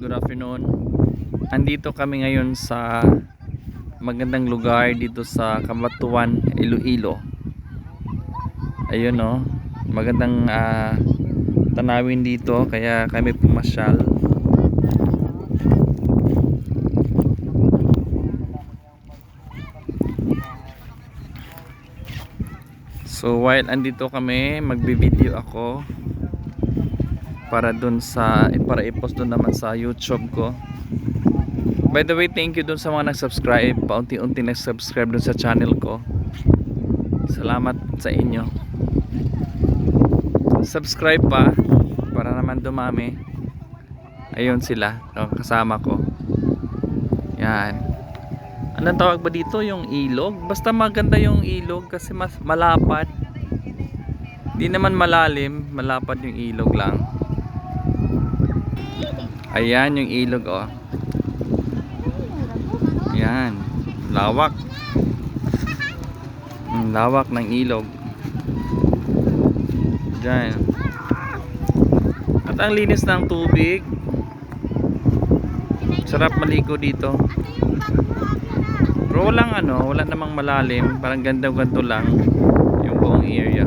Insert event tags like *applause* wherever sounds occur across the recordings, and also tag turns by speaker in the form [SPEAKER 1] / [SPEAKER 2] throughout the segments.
[SPEAKER 1] good afternoon. Andito kami ngayon sa magandang lugar dito sa Kamatuan, Iloilo. Ayun no, magandang ah, tanawin dito kaya kami pumasyal. So while andito kami, magbi-video ako para dun sa para i-post dun naman sa YouTube ko. By the way, thank you dun sa mga nag-subscribe, paunti-unti nag-subscribe dun sa channel ko. Salamat sa inyo. Subscribe pa para naman dumami. Ayun sila, kasama ko. Yan. Anong tawag ba dito? Yung ilog? Basta maganda yung ilog kasi mas malapad. Di naman malalim, malapad yung ilog lang. Ayan yung ilog oh. Ayan. Lawak. Ang lawak ng ilog. Diyan. At ang linis ng tubig. Sarap maligo dito. Pero walang ano, wala namang malalim. Parang ganda-ganto lang yung buong area.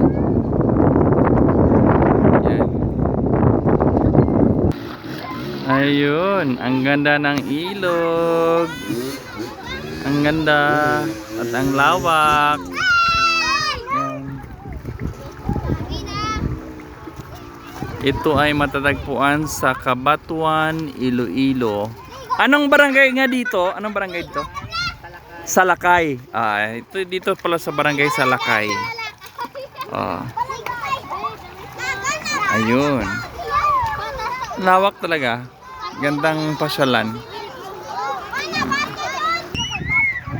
[SPEAKER 1] Yan. Ayun, ang ganda ng ilog. Ang ganda at ang lawak. Ito ay matatagpuan sa Kabatuan, Iloilo. Anong barangay nga dito? Anong barangay dito? Salakay. Ah, ito dito pala sa barangay Salakay. Ah, ayun. Lawak talaga. Gandang pasyalan.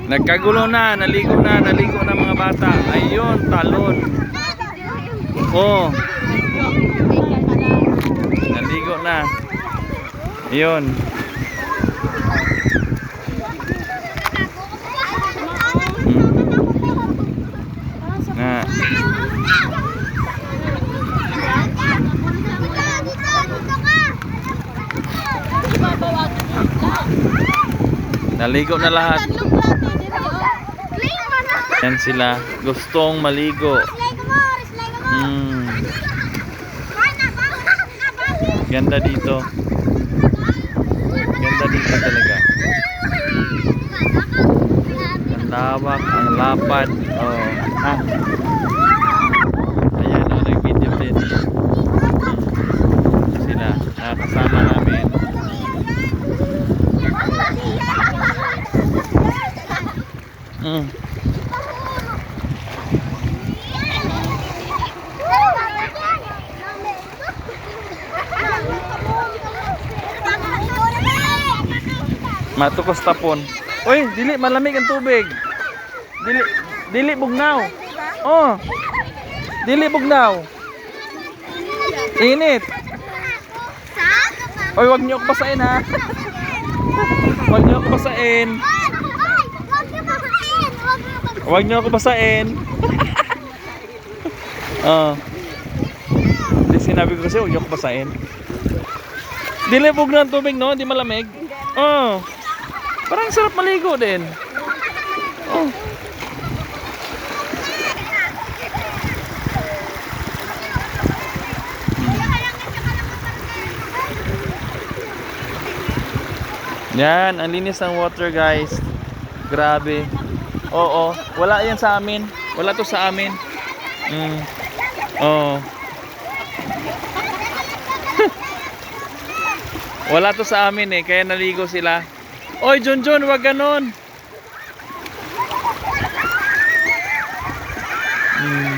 [SPEAKER 1] Nagkagulo na, naligo na, naligo na mga bata. Ayun, talon. Oh, naligo na. Ayun. Na. Naligo na lahat. Yan sila. Gustong maligo. Hmm. Ganda dito. Ganda dito talaga. Ang lawak, ang lapad. Oh. Ah. Ayan o, nag-video din. Sila. Nakasama namin. Mm. Matukos tapon. Uy, dili malamig ang tubig. Dili dili bugnaw. Oh. Dili bugnaw. Init. Uy, wag niyo ako basain ha. *laughs* Wag niyo ako basain. Wag niyo ako basain. Oh. *laughs* Di sinabi ko kasi huwag niyo ako basain. Dili bugnaw ang tubig no, di malamig. Oh. Parang sarap maligo din. Oh. Yan, ang linis ng water guys. Grabe. Oo, wala yan sa amin. Wala to sa amin. Mm. Oo. *laughs* wala to sa amin eh, kaya naligo sila. Oy, John John, wag ganon. Mm.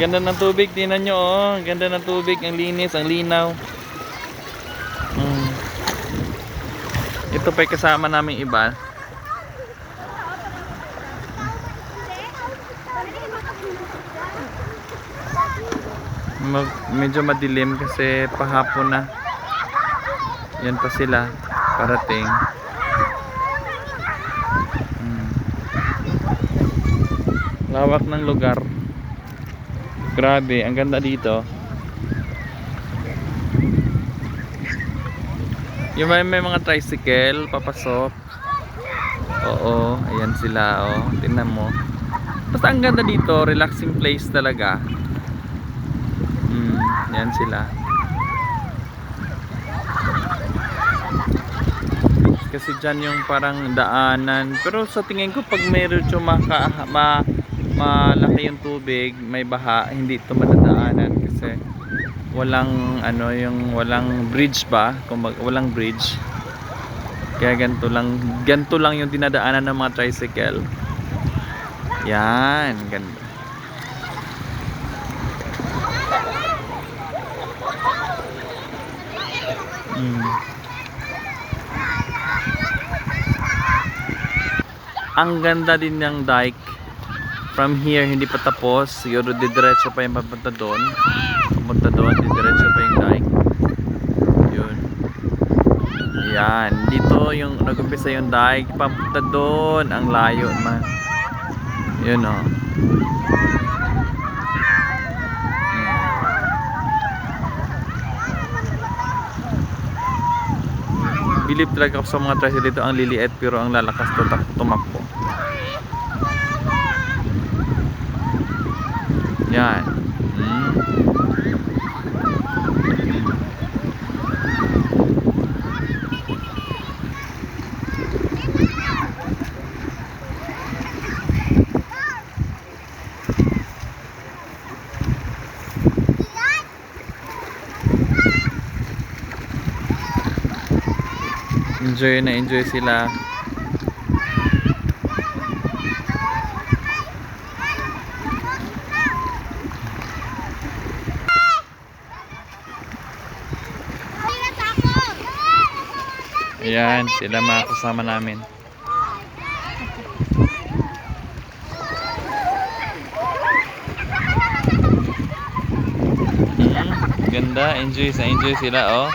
[SPEAKER 1] Ganda ng tubig, tingnan nyo oh. Ganda ng tubig, ang linis, ang linaw. Ito pa kasama namin iba. Mag, medyo madilim kasi pahapon na. Yan pa sila parating. Mm. Lawak ng lugar. Grabe, ang ganda dito. Yung may, may mga tricycle, papasok. Oo, ayan sila, oh. Tingnan mo. Basta ang ganda dito, relaxing place talaga. Hmm, yan sila. Kasi dyan yung parang daanan. Pero sa tingin ko pag meron yung ma, malaki yung tubig, may baha, hindi ito madadaanan kasi walang ano yung walang bridge ba? Kung walang bridge. Kaya ganito lang, ganito lang yung dinadaanan ng mga tricycle. Yan, ganda. Mm. Ang ganda din ng dike. From here, hindi pa tapos. Siguro didiretso pa yung papunta doon. Pumunta doon, didiretso pa yung dike. Yun. Yan. Dito yung nag-umpisa yung dike. Papunta doon. Ang layo man. Yun o. Oh. Believe talaga ako sa mga tricycle dito ang liliit pero ang lalakas to tumakbo. Yan. Enjoy na enjoy sila. Ayan, sila mga kasama namin. Hmm, ganda, enjoy sa enjoy sila oh.